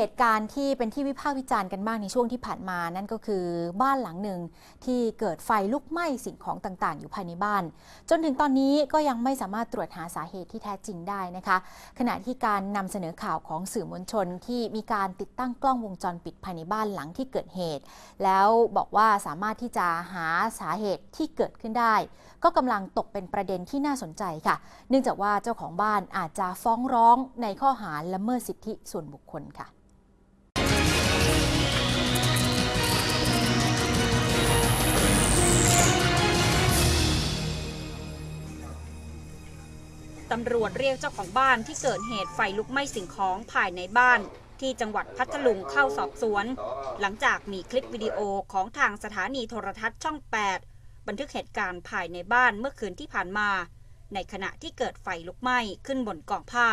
เหตุการณ์ที่เป็นที่วิพากษ์วิจารณ์กันมากในช่วงที่ผ่านมานั่นก็คือบ้านหลังหนึ่งที่เกิดไฟลุกไหม้สิ่งของต่างๆ อยู่ภายในบ้าน จนถึงตอนนี้ก็ยังไม่สามารถตรวจหาสาเหตุที่แท้จริงได้นะคะ ขณะที่การนำเสนอข่าวของสื่อมวลชนที่มีการติดตั้งกล้องวงจรปิดภายในบ้านหลังที่เกิดเหตุ แล้วบอกว่าสามารถที่จะหาสาเหตุที่เกิดขึ้นได้ ก็กำลังตกเป็นประเด็นที่น่าสนใจค่ะ เนื่องจากว่าเจ้าของบ้านอาจจะฟ้องร้องในข้อหาละเมิดสิทธิส่วนบุคคลค่ะ ตำรวจเรียกเจ้าของบ้านที่เกิดเหตุไฟลุกไหม้สิ่งของภายในบ้านที่จังหวัดพัทลุงเข้าสอบสวน หลังจากมีคลิปวิดีโอของทางสถานีโทรทัศน์ช่อง 8 บันทึกเหตุการณ์ภายในบ้านเมื่อคืนที่ผ่านมา ในขณะที่เกิดไฟลุกไหม้ขึ้นบนกองผ้า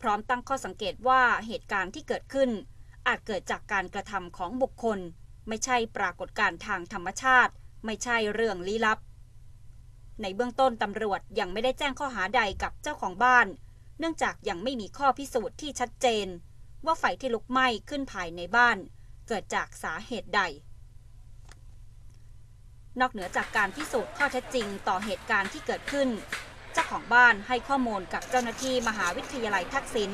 พร้อมตั้งข้อสังเกตว่าเหตุการณ์ที่เกิดขึ้น อาจเกิดจากการกระทำของบุคคล ไม่ใช่ปรากฏการณ์ทางธรรมชาติ ไม่ใช่เรื่องลี้ลับ ในเบื้องต้นตำรวจยังไม่ได้แจ้งข้อหาใดกับเจ้าของบ้าน เนื่องจากยังไม่มีข้อพิสูจน์ที่ชัดเจน ว่าไฟที่ลุกไหม้ขึ้นภายในบ้าน เกิดจากสาเหตุใด นอกเหนือจากการพิสูจน์ข้อเท็จจริงต่อเหตุการณ์ที่เกิดขึ้น เจ้าของบ้านให้ข้อมูลกับเจ้าหน้าที่มหาวิทยาลัยทักษิณ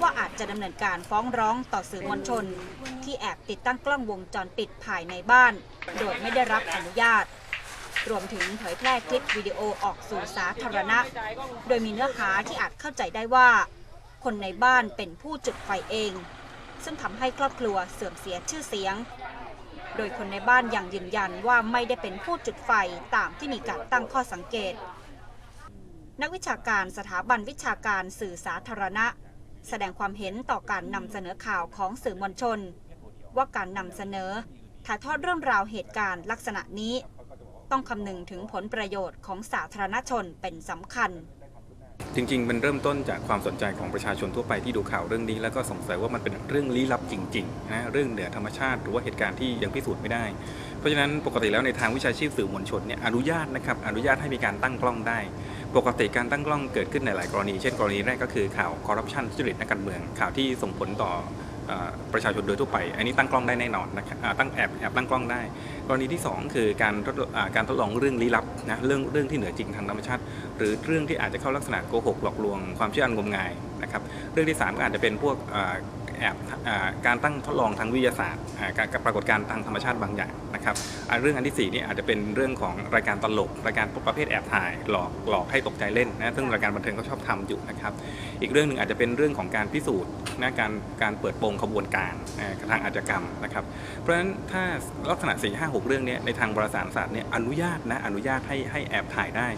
ว่าอาจจะดำเนินการฟ้องร้องต่อสื่อมวลชน ที่แอบติดตั้งกล้องวงจรปิดภายในบ้าน โดยไม่ได้รับอนุญาต รวมถึงเผยแพร่คลิปวิดีโอออกสู่สาธารณะ โดยมีเนื้อหาที่อาจเข้าใจได้ว่า คนในบ้านเป็นผู้จุดไฟเอง ซึ่งทำให้ครอบครัวเสื่อมเสียชื่อเสียง โดยคนในบ้านยังยืนยันว่าไม่ได้เป็นผู้จุดไฟตามที่มีการตั้งข้อสังเกต นักวิชาการสถาบันวิชาการสื่อสาธารณะ แสดงความเห็นต่อการนำเสนอข่าวของสื่อมวลชน ว่าการนำเสนอถ่ายทอดเรื่องราวเหตุการณ์ลักษณะนี้ ต้องคำนึงถึงผลประโยชน์ของสาธารณชนเป็นสำคัญ จริงๆ มันเริ่มต้นจากความสนใจของประชาชนทั่วไปที่ดูข่าวเรื่องนี้ แล้วก็สงสัยว่ามันเป็นเรื่องลี้ลับจริงๆนะเรื่องเหนือธรรมชาติหรือว่าเหตุการณ์ที่ยังพิสูจน์ไม่ได้ เพราะฉะนั้นปกติแล้วในทางวิชาชีพสื่อมวลชนเนี่ยอนุญาตนะครับอนุญาตให้มีการตั้งกล้องได้ ปกติการตั้งกล้องเกิดขึ้นในหลายกรณี เช่นกรณีแรกก็คือข่าวคอร์รัปชันทุจริตนักการเมืองข่าวที่ส่งผลต่อ ประชาชนโดยทั่วไป อันนี้ตั้งกล้องได้แน่นอนนะครับตั้งแอบแอบตั้งกล้องได้ กรณีที่สองคือการทดการทดลองเรื่องลี้ลับนะเรื่องเรื่องที่เหนือจริงทางธรรมชาติ หรือเรื่องที่อาจจะเข้าลักษณะโกหกหลอกลวงความเชื่ออันงมงายนะครับเรื่องที่ 3 ก็อาจจะเป็นพวก แอบอการตั้งทดลองทางวิทยาศาสตร์การปรากฏการณ์ทางธรรมชาติบางอย่างนะครับเรื่องอันที่4นี่อาจจะเป็นเรื่องของรายการตลกรายการประเภทแอบถ่ายหลอกหลอกให้ตกใจเล่นนะซึ่งรายการบันเทิงเขาชอบทำอยู่นะครับอีกเรื่องหนึ่งอาจจะเป็นเรื่องของการพิสูจน์นะการการเปิดโปงขบวนการทางอาชญากรรมนะครับเพราะฉะนั้นถ้าลักษณะ4 5 6เรื่องนี้ในทางบริสารศาสตร์เนี่ยอนุญาตนะอนุญาตให้ให้แอบถ่ายได้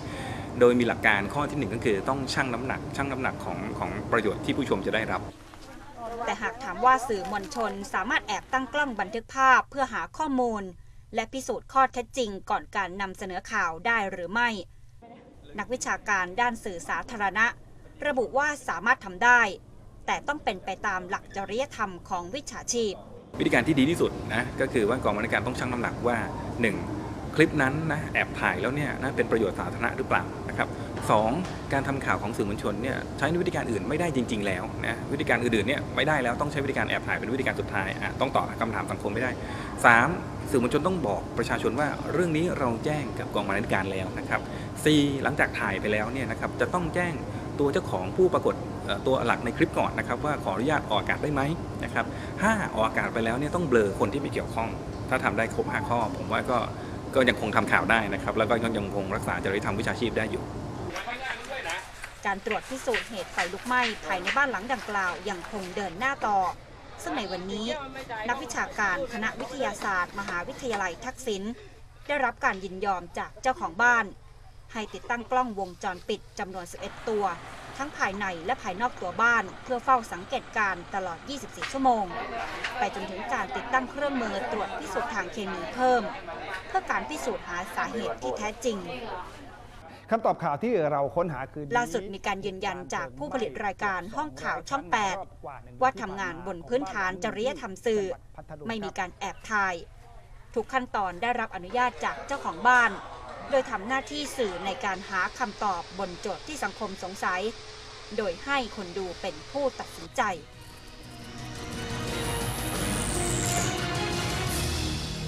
โดยมีหลักการข้อที่หนึ่งก็คือต้องชั่งน้ำหนักชั่งน้ำหนักของของประโยชน์ที่ผู้ชมจะได้รับ แต่หากถามว่าสื่อมวลชนสามารถแอบตั้งกล้องบันทึกภาพเพื่อหาข้อมูล และพิสูจน์ข้อเท็จจริงก่อนการนำเสนอข่าวได้หรือไม่ นักวิชาการด้านสื่อสาธารณะ ระบุว่าสามารถทำได้ แต่ต้องเป็นไปตามหลักจริยธรรมของวิชาชีพ วิธีการที่ดีที่สุดนะก็คือว่ากองบรรณาการต้องชั่งน้ำหนักว่า 1. คลิปนั้นนะแอบถ่ายแล้วเนี่ยนะเป็นประโยชน์สาธารณะหรือเปล่านะครับสองการทำข่าวของสื่อมวลชนเนี่ยใช้วิธีการอื่นไม่ได้จริง ๆ แล้วนะวิธีการอื่นๆเนี่ยไม่ได้แล้วต้องใช้วิธีการแอบถ่ายเป็นวิธีการสุดท้ายอะต้องตอบคำถามสังคมไม่ได้ 3. สื่อมวลชนต้องบอกประชาชนว่าเรื่องนี้เราแจ้งกับกองบรรณาธิการแล้วนะครับ 4. หลังจากถ่ายไปแล้วเนี่ยนะครับจะต้องแจ้งตัวเจ้าของผู้ปรากฏตัวหลักในคลิปก่อนนะครับว่าขออนุญาตออกอากาศได้ไหมนะครับห้าออกอากาศไปแล้วเนี่ยต้องเบลอคนที่ไม่เกี่ยวข้อง ถ้าทำได้ครบ5ข้อ ผมว่าก็ ก็ยังคงทำข่าวได้นะครับ แล้วก็ยังคงรักษาจริยธรรมวิชาชีพได้อยู่ การตรวจพิสูจน์เหตุไฟลุกไหม้ภายในบ้านหลังดังกล่าวยังคงเดินหน้าต่อ ซึ่งในวันนี้ นักวิชาการคณะวิทยาศาสตร์ มหาวิทยาลัยทักษิณได้รับการยินยอมจากเจ้าของบ้าน ให้ติดตั้งกล้องวงจรปิดจำนวน 11 ตัว ทั้งภายในและภายนอกตัวบ้าน เพื่อเฝ้าสังเกตการณ์ตลอด 24 ชั่วโมง ไปจนถึงการติดตั้งเครื่องมือตรวจพิสูจน์ทางเคมีเพิ่ม เพื่อการพิสูจน์หาสาเหตุที่แท้จริงคำตอบข่าวที่เราค้นหาคือล่าสุดมีการยืนยันจากผู้ผลิตรายการห้องข่าวช่อง 8 ว่าทำงานบนพื้นฐานจริยธรรมสื่อ ไม่มีการแอบถ่าย ทุกขั้นตอนได้รับอนุญาตจากเจ้าของบ้าน โดยทำหน้าที่สื่อในการหาคำตอบบนโจทย์ที่สังคมสงสัย โดยให้คนดูเป็นผู้ตัดสินใจ